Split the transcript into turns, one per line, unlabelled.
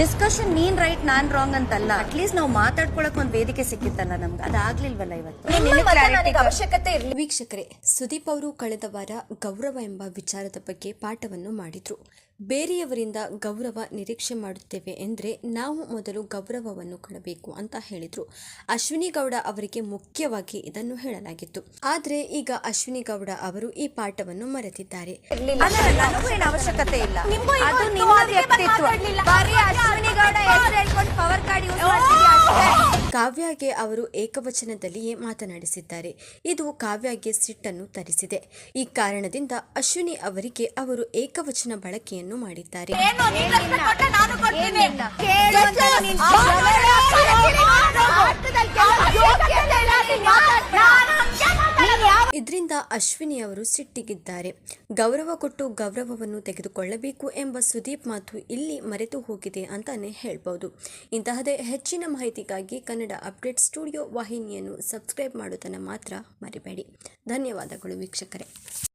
Discussion ನೀನ್ right ನಾನ್ wrong ಅಂತಲ್ಲ. ಅಟ್ಲೀಸ್ಟ್ ನಾವು ಮಾತಾಡ್ಕೊಳಕ್ ಒಂದ್ ವೇದಿಕೆ ಸಿಕ್ಕಿತ್ತಲ್ಲ ನಮ್ಗೆ. ಅದಾಗ್ಲಿಲ್ವಲ್ಲ ಇವತ್ತು.
ಅವಶ್ಯಕತೆ
ವೀಕ್ಷಕರೇ ಸುದೀಪ್ ಅವರು ಕಳೆದ ವಾರ ಗೌರವ ಎಂಬ ವಿಚಾರದ ಬಗ್ಗೆ ಪಾಠವನ್ನು ಮಾಡಿದ್ರು. ಬೇರೆಯವರಿಂದ ಗೌರವ ನಿರೀಕ್ಷೆ ಮಾಡುತ್ತೇವೆ ಎಂದರೆ ನಾವು ಮೊದಲು ಗೌರವವನ್ನು ಕೊಡಬೇಕು ಅಂತ ಹೇಳಿದರು. ಅಶ್ವಿನಿ ಗೌಡ ಅವರಿಗೆ ಮುಖ್ಯವಾಗಿ ಇದನ್ನು ಹೇಳಲಾಗಿತ್ತು. ಆದರೆ ಈಗ ಅಶ್ವಿನಿ ಗೌಡ ಅವರು ಈ ಪಾಠವನ್ನು ಮರೆತಿದ್ದಾರೆ.
ಅವಶ್ಯಕತೆ ಇಲ್ಲ.
ಕಾವ್ಯಗೆ ಅವರು ಏಕವಚನದಲ್ಲಿಯೇ ಮಾತನಾಡಿಸಿದ್ದಾರೆ. ಇದು ಕಾವ್ಯಗೆ ಸಿಟ್ಟನ್ನು ತರಿಸಿದೆ. ಈ ಕಾರಣದಿಂದ ಅಶ್ವಿನಿ ಅವರಿಗೆ ಅವರು ಏಕವಚನ ಬಳಕೆಯನ್ನು ಮಾಡಿದ್ದಾರೆ. ಇದರಿಂದ ಅಶ್ವಿನಿ ಅವರು ಸಿಟ್ಟಿಗಿದ್ದಾರೆ. ಗೌರವ ಕೊಟ್ಟು ಗೌರವವನ್ನು ತೆಗೆದುಕೊಳ್ಳಬೇಕು ಎಂಬ ಸುದೀಪ್ ಮಾತು ಇಲ್ಲಿ ಮರೆತು ಹೋಗಿದೆ ಅಂತಾನೆ ಹೇಳ್ಬೋದು. ಇಂತಹದೇ ಹೆಚ್ಚಿನ ಮಾಹಿತಿಗಾಗಿ ಕನ್ನಡ ಅಪ್ಡೇಟ್ ಸ್ಟುಡಿಯೋ ವಾಹಿನಿಯನ್ನು ಸಬ್ಸ್ಕ್ರೈಬ್ ಮಾಡೋದನ್ನು ಮಾತ್ರ ಮರಿಬೇಡಿ. ಧನ್ಯವಾದಗಳು ವೀಕ್ಷಕರೇ.